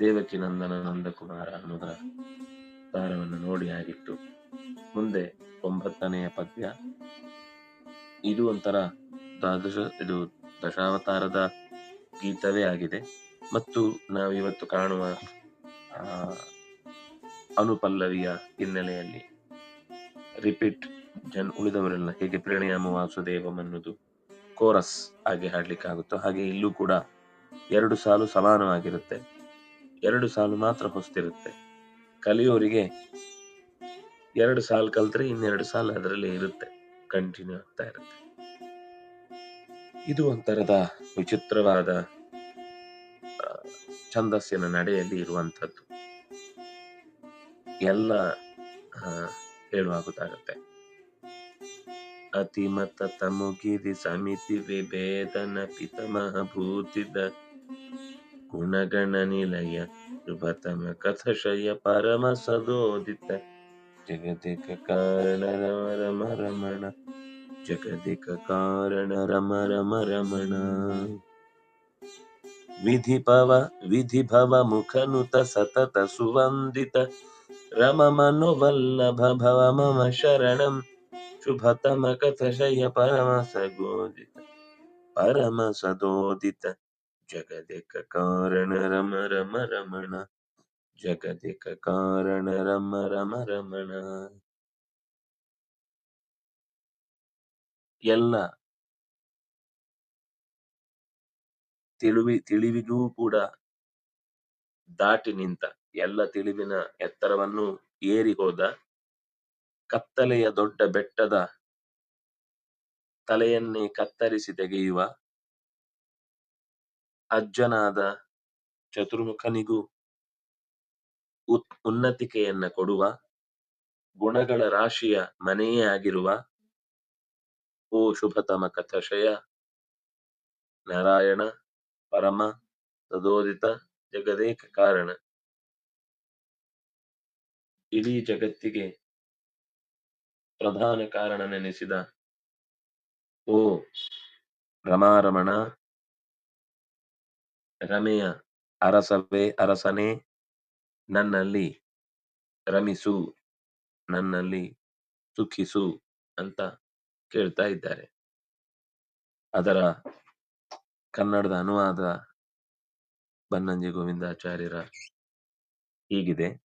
ದೇವಕಿ ನಂದನ ನಂದಕುಮಾರ ಅನ್ನೋದರ ಸಾರವನ್ನು ನೋಡಿ ಆಗಿತ್ತು ಮುಂದೆ ಒಂಬತ್ತನೆಯ ಪದ್ಯ. ಇದು ಒಂಥರ ದ್ವಾದಶ, ಇದು ದಶಾವತಾರದ ಗೀತವೇ ಆಗಿದೆ. ಮತ್ತು ನಾವು ಇವತ್ತು ಕಾಣುವ ಅನುಪಲ್ಲವಿಯ ಹಿನ್ನೆಲೆಯಲ್ಲಿ ರಿಪೀಟ್ ಜನ್ ಉಳಿದವರೆಲ್ಲ ಹೇಗೆ ಪ್ರಣಯಾಮ ವಾಸುದೇವಂ ಅನ್ನೋದು ಕೋರಸ್ ಆಗಿ ಹಾಡ್ಲಿಕ್ಕೆ ಆಗುತ್ತೋ ಹಾಗೆ ಇಲ್ಲೂ ಕೂಡ ಎರಡು ಸಾಲು ಸಮಾನವಾಗಿರುತ್ತೆ. ಎರಡು ಸಾಲು ಮಾತ್ರ ಹೊಸ್ತಿರುತ್ತೆ. ಕಲಿಯೋರಿಗೆ ಎರಡು ಸಾಲು ಕಲ್ತ್ರೆ ಇನ್ನೆರಡು ಸಾಲು ಅದರಲ್ಲಿ ಇರುತ್ತೆ. ಕಂಟಿನ್ಯೂ ಆಗ್ತಾ ಇರುತ್ತೆ. ಇದು ಒಂಥರದ ವಿಚಿತ್ರವಾದ ಛಂದಸ್ಸಿನ ನಡೆಯಲ್ಲಿ ಇರುವಂಥದ್ದು. ಎಲ್ಲ ಹೇಳುವಾಗುತ್ತಾಗುತ್ತೆ. ಅತಿಮತ ತಮುಗಿರಿ ಸಮಿತಿ ವಿಭೇದನ ಪಿತಮಹ ಭೂತಿದ ಗುಣಗಣ ನಿಲಯ ಶುಭತಮ ಕಥಶಯ ಪರಮ ಸದೋದಿತ ಜಗದಿಕ ಕಾರಣ ರಮ ರಮ ರಮಣ ಜಗದಿಕ ಕಾರಣ ರಮ ರಮ ರಮಣ ವಿಧಿ ಪವ ವಿಧಿ ಭವ ಮುಖನುತ ಸತತ ಸುವಂದಿತ ರಮ ಮನೋವಲ್ಲಭ ಭವ ಮಮ ಜಗದಿಕ ಕಾರಣ ರಮ ರಮ ರಮಣ ಜಗದಿಕ ಕಾರಣ ರಮ ರಮ ರಮಣ ಎಲ್ಲ ತಿಳಿವಿ, ತಿಳಿವಿಗೂ ಕೂಡ ದಾಟಿ ನಿಂತ ಎಲ್ಲ ತಿಳಿವಿನ ಎತ್ತರವನ್ನು ಏರಿ ಹೋದ ಕತ್ತಲೆಯ ದೊಡ್ಡ ಬೆಟ್ಟದ ತಲೆಯನ್ನೇ ಕತ್ತರಿಸಿ ತೆಗೆಯುವ ಅಜ್ಜನಾದ ಚತುರ್ಮುಖನಿಗೂ ಉತ್- ಉನ್ನತಿಕೆಯನ್ನ ಕೊಡುವ ಗುಣಗಳ ರಾಶಿಯ ಮನೆಯೇ ಆಗಿರುವ ಓ ಶುಭತಮ ಕಥಶಯ, ನಾರಾಯಣ, ಪರಮ, ತದೋದಿತ, ಜಗದೇಕ ಕಾರಣ. ಇಡೀ ಜಗತ್ತಿಗೆ ಪ್ರಧಾನ ಕಾರಣನೆನಿಸಿದ ಓ ರಮಾರಮಣ ರಮೆಯ ಅರಸವೇ, ಅರಸನೇ, ನನ್ನಲ್ಲಿ ರಮಿಸು, ನನ್ನಲ್ಲಿ ಸುಖಿಸು ಅಂತ ಕೇಳ್ತಾ ಇದ್ದಾರೆ. ಅದರ ಕನ್ನಡದ ಅನುವಾದ ಬನ್ನಂಜಿ ಗೋವಿಂದಾಚಾರ್ಯರ ಹೀಗಿದೆ.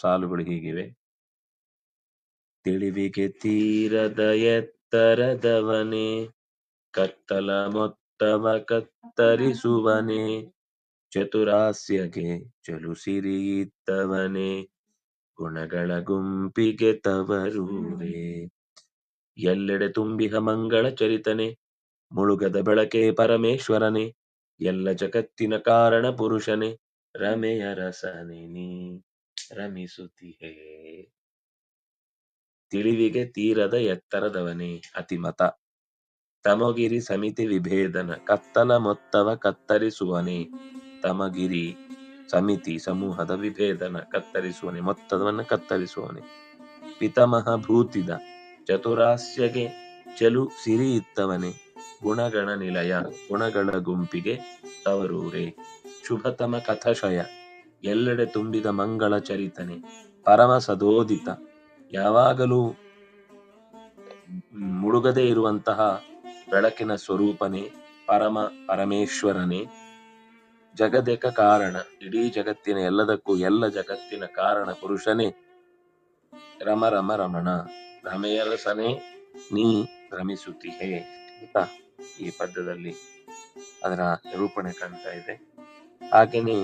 ಸಾಲುಗಳು ಹೀಗಿವೆ. ತಿಳಿವಿಗೆ ತೀರದ ಎತ್ತರದವನೇ, ಕತ್ತಲ ಮೊತ್ತವ ಕತ್ತರಿಸುವನೇ ಚತುರಾಸ್ಯಗೆ ಚಲುಸಿರಿಯಿದ್ದವನೇ ಗುಣಗಳ ಗುಂಪಿಗೆ ತವರೂರೇ. ಎಲ್ಲೆಡೆ ತುಂಬಿಹ ಮಂಗಳ ಚರಿತನೆ, ಮುಳುಗದ ಬೆಳಕೆ ಪರಮೇಶ್ವರನೇ. ಎಲ್ಲ ಜಗತ್ತಿನ ಕಾರಣ ಪುರುಷನೇ, ರಮೆಯ ರಸನೆ ನೀ ರಮಿಸುತ್ತಿಹೇ ತಿಳಿವಿಗೆ ತೀರದ ಎತ್ತರದವನೇ ಅತಿಮತ. ತಮಗಿರಿ ಸಮಿತಿ ವಿಭೇದನ ಕತ್ತಲ ಮೊತ್ತವ ಕತ್ತರಿಸುವನೇ. ತಮಗಿರಿ. ಸಮಿತಿ ಸಮೂಹದ ವಿಭೇದನ ಕತ್ತರಿಸುವನೆ ಮೊತ್ತವನ್ನು ಕತ್ತರಿಸುವನೆ. ಪಿತಮಹ ಭೂತಿದ ಚತುರಾಸ್ಯಗೆ ಚಲು ಸಿರಿ ಇತ್ತವನೆ ಗುಣಗಣ ನಿಲಯ, ಗುಣಗಳ ಗುಂಪಿಗೆ ತವರೂರೆ. ಶುಭತಮ ಕಥಶಯ, ಎಲ್ಲೆಡೆ ತುಂಬಿದ ಮಂಗಳ ಚರಿತನೆ. ಪರಮ ಸದೋದಿತ, ಯಾವಾಗಲೂ ಮುಳುಗದೇ ಇರುವಂತಹ ಬೆಳಕಿನ ಸ್ವರೂಪನೇ, ಪರಮ ಪರಮೇಶ್ವರನೇ. ಜಗದೇಕ ಕಾರಣ. ಇಡೀ ಜಗತ್ತಿನ ಎಲ್ಲದಕ್ಕೂ ಎಲ್ಲ ಜಗತ್ತಿನ ಕಾರಣ ಪುರುಷನೇ. ರಮ ರಮ, ರಮಣ. ರಮೆಯರಸನೇ, ನೀ ರಮಿಸುತ್ತೀಹೇ. ಅಂತ ಈ ಪದ್ಯದಲ್ಲಿ ಅದರ ನಿರೂಪಣೆ ಕಾಣ್ತಾ ಇದೆ. ಹಾಗೇನೆ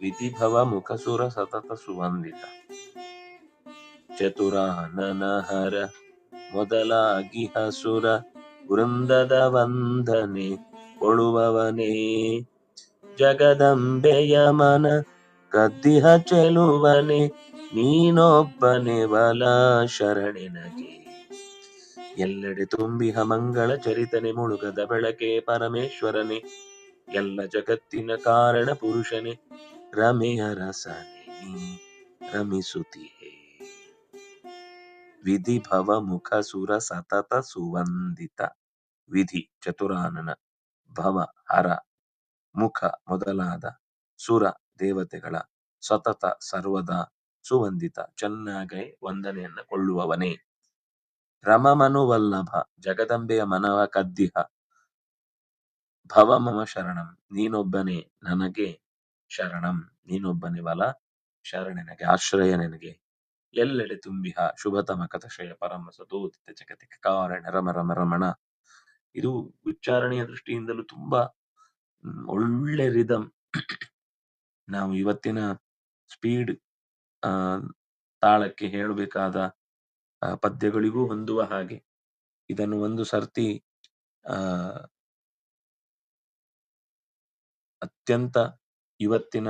ವಿಧಿಭವ ಮುಖಸುರ ಸತತ ಸುವಂದಿತ. ಚತುರ ನನಹರ ಮೊದಲಾಗಿ ಹಸುರ ವೃಂದದ ವಂದನೆ ಕೊಳುವವನೇ ಜಗದಂಬೆಯ ಮನ ಕದ್ದಿಹ ಚೆಲುವನೆ, ನೀನೊಬ್ಬನೆ ಬಲ ಶರಣೆನಗೆ ಎಲ್ಲೆಡೆ ತುಂಬಿಹ ಮಂಗಳ ಚರಿತನೆ, ಮುಳುಗದ ಬೆಳಕೆ ಪರಮೇಶ್ವರನೆ, ಎಲ್ಲ ಜಗತ್ತಿನ ಕಾರಣ ಪುರುಷನೆ, ರಮೆಯ ರಸನೆ ನೀ ರಮಿಸುತ್ತಿಹೇ. ವಿಧಿ ಭವ ಮುಖ ಸುರ ಸತತ ಸುವಂದಿತ, ವಿಧಿ ಚತುರಾನನ ಭವ ಹರ ಮುಖ ಮೊದಲಾದ ಸುರ ದೇವತೆಗಳ ಸತತ ಸರ್ವದ ಸುವಂದಿತ ಚೆನ್ನಾಗೈ ವಂದನೆಯನ್ನ ಕೊಳ್ಳುವವನೇ ರಮಮನುವಲ್ಲಭ ಜಗದಂಬೆಯ ಮನವ ಕದ್ದಿಹ. ಭವ ಮಮ ಶರಣಂ ನೀನೊಬ್ಬನೇ ನನಗೆ ಶರಣಂ ನೀನೊಬ್ಬನೇ ಬಲ ಶರಣೆನಗೆ ಆಶ್ರಯ ನನಗೆ. ಎಲ್ಲೆಡೆ ತುಂಬಿಹ ಶುಭತಮ ಕಥಶಯ ಪರಮ ಸದೋದಿತ ಜಗತಿಕ ಕಾರಣ ರಮ ರಮ ರಮಣ. ಇದು ಉಚ್ಚಾರಣೆಯ ದೃಷ್ಟಿಯಿಂದಲೂ ತುಂಬಾ ಒಳ್ಳೆ ರಿದಮ್ ನಾವು ಇವತ್ತಿನ ಸ್ಪೀಡ್ ಆ, ತಾಳಕ್ಕೆ ಹೇಳಬೇಕಾದ ಪದ್ಯಗಳಿಗೂ ಹೊಂದುವ ಹಾಗೆ. ಇದನ್ನು ಒಂದು ಸರ್ತಿ, ಆ, ಅತ್ಯಂತ ಇವತ್ತಿನ,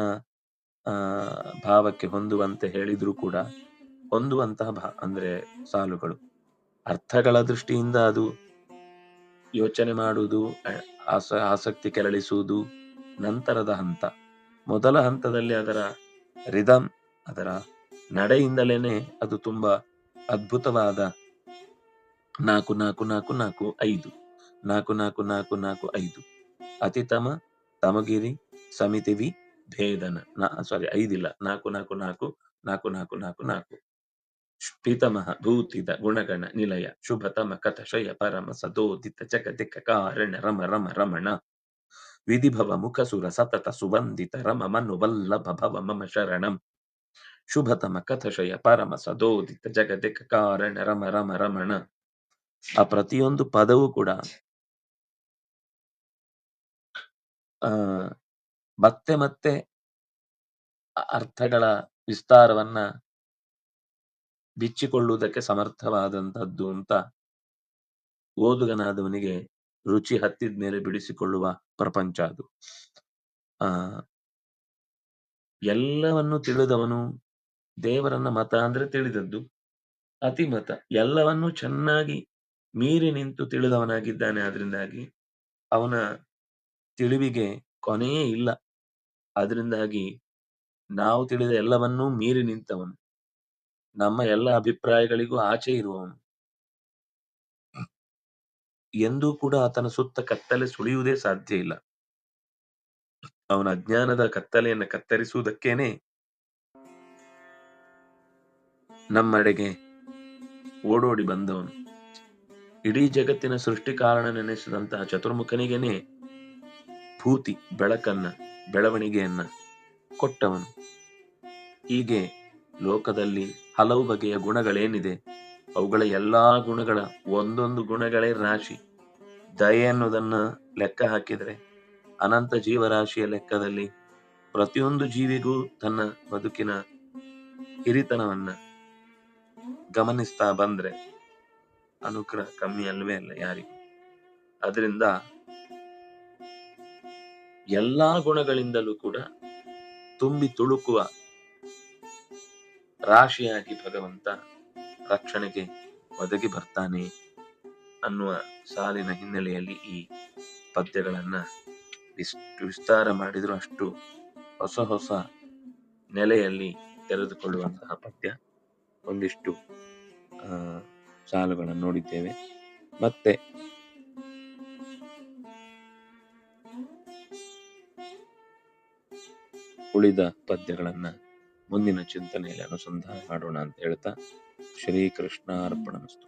ಆ, ಭಾವಕ್ಕೆ ಹೊಂದುವಂತೆ ಹೇಳಿದ್ರು ಕೂಡ, ಹೊಂದುವಂತಹ ಅಂದ್ರೆ ಸಾಲುಗಳು. ಅರ್ಥಗಳ ದೃಷ್ಟಿಯಿಂದ ಅದು ಯೋಚನೆ ಮಾಡುವುದು ಆಸ ಆಸಕ್ತಿ ಕೆರಳಿಸುವುದು ನಂತರದ ಹಂತ ಮೊದಲ ಹಂತದಲ್ಲಿ ಅದರ ರಿದಮ್ ಅದರ ನಡೆಯಿಂದಲೇನೆ ಅದು ತುಂಬಾ ಅದ್ಭುತವಾದ ನಾಲ್ಕು ನಾಲ್ಕು ನಾಲ್ಕು ನಾಲ್ಕು ಐದು ನಾಲ್ಕು ನಾಲ್ಕು ನಾಲ್ಕು ನಾಲ್ಕು ಐದು ಅತಿತಮ ತಮಗಿರಿ ಸಮಿತಿವಿ ಭೇದನ ಸಾರಿ ಐದಿಲ್ಲ ನಾಲ್ಕು ನಾಲ್ಕು ನಾಲ್ಕು ನಾಲ್ಕು ನಾಲ್ಕು ನಾಲ್ಕು ನಾಲ್ಕು ಪಿತಮಹ ಭೂತಿದ ಗುಣಗಣ ನಿಲಯ ಶುಭತಮ ಕಥಶಯ ಪರಮ ಸದೋದಿತ ಜಗದಿಕ ಕಾರಣ ರಮ ರಮ ರಮಣ. ವಿಧಿಭವ ಮುಖಸುರ ಸತತ ಸುವಂದಿತ ರಮ ಮನು ವಲ್ಲಭ ಭವ ಮಮ ಶರಣಂ. ಶುಭತಮ ಕಥಶಯ ಪರಮ ಸದೋದಿತ ಜಗದಿಕ ಕಾರಣ ರಮ ರಮ ರಮಣ. ಆ ಪ್ರತಿಯೊಂದು ಪದವೂ ಕೂಡ ಆ ಮತ್ತೆ ಮತ್ತೆ ಅರ್ಥಗಳ ವಿಸ್ತಾರವನ್ನ ಬಿಚ್ಚಿಕೊಳ್ಳುವುದಕ್ಕೆ ಸಮರ್ಥವಾದಂತದ್ದು ಅಂತ ಓದುಗನಾದವನಿಗೆ ರುಚಿ ಹತ್ತಿದ ಮೇಲೆ ಬಿಡಿಸಿಕೊಳ್ಳುವ ಪ್ರಪಂಚ ಅದು. ಆ, ಎಲ್ಲವನ್ನು ತಿಳಿದವನು ದೇವರನ್ನ ಮತ ಅಂದ್ರೆ ತಿಳಿದದ್ದು ಅತಿಮತ. ಎಲ್ಲವನ್ನೂ ಚೆನ್ನಾಗಿ ಮೀರಿ ನಿಂತು ತಿಳಿದವನಾಗಿದ್ದಾನೆ ಅದರಿಂದಾಗಿ ಅವನ ತಿಳಿವಿಗೆ ಕೊನೆಯೇ ಇಲ್ಲ. ಅದರಿಂದಾಗಿ ನಾವು ತಿಳಿದ ಎಲ್ಲವನ್ನೂ ಮೀರಿ ನಿಂತವನು. ನಮ್ಮ ಎಲ್ಲ ಅಭಿಪ್ರಾಯಗಳಿಗೂ ಆಚೆ ಇರುವವನು. ಎಂದೂ ಕೂಡ ಆತನ ಸುತ್ತ ಕತ್ತಲೆ ಸುಳಿಯುವುದೇ ಸಾಧ್ಯ ಇಲ್ಲ. ಅವನ ಅಜ್ಞಾನದ ಕತ್ತಲೆಯನ್ನು ಕತ್ತರಿಸುವುದಕ್ಕೇನೆ ನಮ್ಮಡೆಗೆ ಓಡೋಡಿ ಬಂದವನು. ಇಡೀ ಜಗತ್ತಿನ ಸೃಷ್ಟಿ ಕಾರಣ ನೆನೆಸಿದಂತಹ ಚತುರ್ಮುಖನಿಗೆನೆ ಭೂತಿ, ಬೆಳಕನ್ನ, ಬೆಳವಣಿಗೆಯನ್ನ ಕೊಟ್ಟವನು. ಹೀಗೆ ಲೋಕದಲ್ಲಿ ಹಲವು ಬಗೆಯ ಗುಣಗಳೇನಿದೆ? ಅವುಗಳ ಎಲ್ಲಾ ಗುಣಗಳ ಒಂದೊಂದು ಗುಣಗಳೇ ರಾಶಿ. ದಯೆ ಅನ್ನೋದನ್ನ ಲೆಕ್ಕ ಹಾಕಿದರೆ ಅನಂತ ಜೀವರಾಶಿಯ ಲೆಕ್ಕದಲ್ಲಿ ಪ್ರತಿಯೊಂದು ಜೀವಿಗೂ ತನ್ನ ಬದುಕಿನ ಹಿರಿತನವನ್ನ ಗಮನಿಸ್ತಾ ಬಂದ್ರೆ ಅನುಗ್ರಹ ಕಮ್ಮಿ ಅಲ್ವೇ ಅಲ್ಲ ಯಾರಿಗೂ. ಅದರಿಂದ ಎಲ್ಲಾ ಗುಣಗಳಿಂದಲೂ ಕೂಡ ತುಂಬಿ ತುಳುಕುವ ರಾಶಿಯಾಗಿ ಭಗವಂತ ರಕ್ಷಣೆಗೆ ಒದಗಿ ಬರ್ತಾನೆ ಅನ್ನುವ ಸಾಲಿನ ಹಿನ್ನೆಲೆಯಲ್ಲಿ ಈ ಪದ್ಯಗಳನ್ನ ಇಷ್ಟು ವಿಸ್ತಾರ ಮಾಡಿದ್ರು ಅಷ್ಟು ಹೊಸ ಹೊಸ ನೆಲೆಯಲ್ಲಿ ತೆರೆದುಕೊಳ್ಳುವಂತಹ ಪದ್ಯ. ಒಂದಿಷ್ಟು ಸಾಲುಗಳನ್ನು ನೋಡಿದ್ದೇವೆ. ಮತ್ತೆ ಉಳಿದ ಪದ್ಯಗಳನ್ನ ಮುಂದಿನ ಚಿಂತನೆಯಲ್ಲಿ ಅನುಸಂಧಾನ ಮಾಡೋಣ ಅಂತ ಹೇಳ್ತಾ ಶ್ರೀಕೃಷ್ಣ ಅರ್ಪಣಮಸ್ತು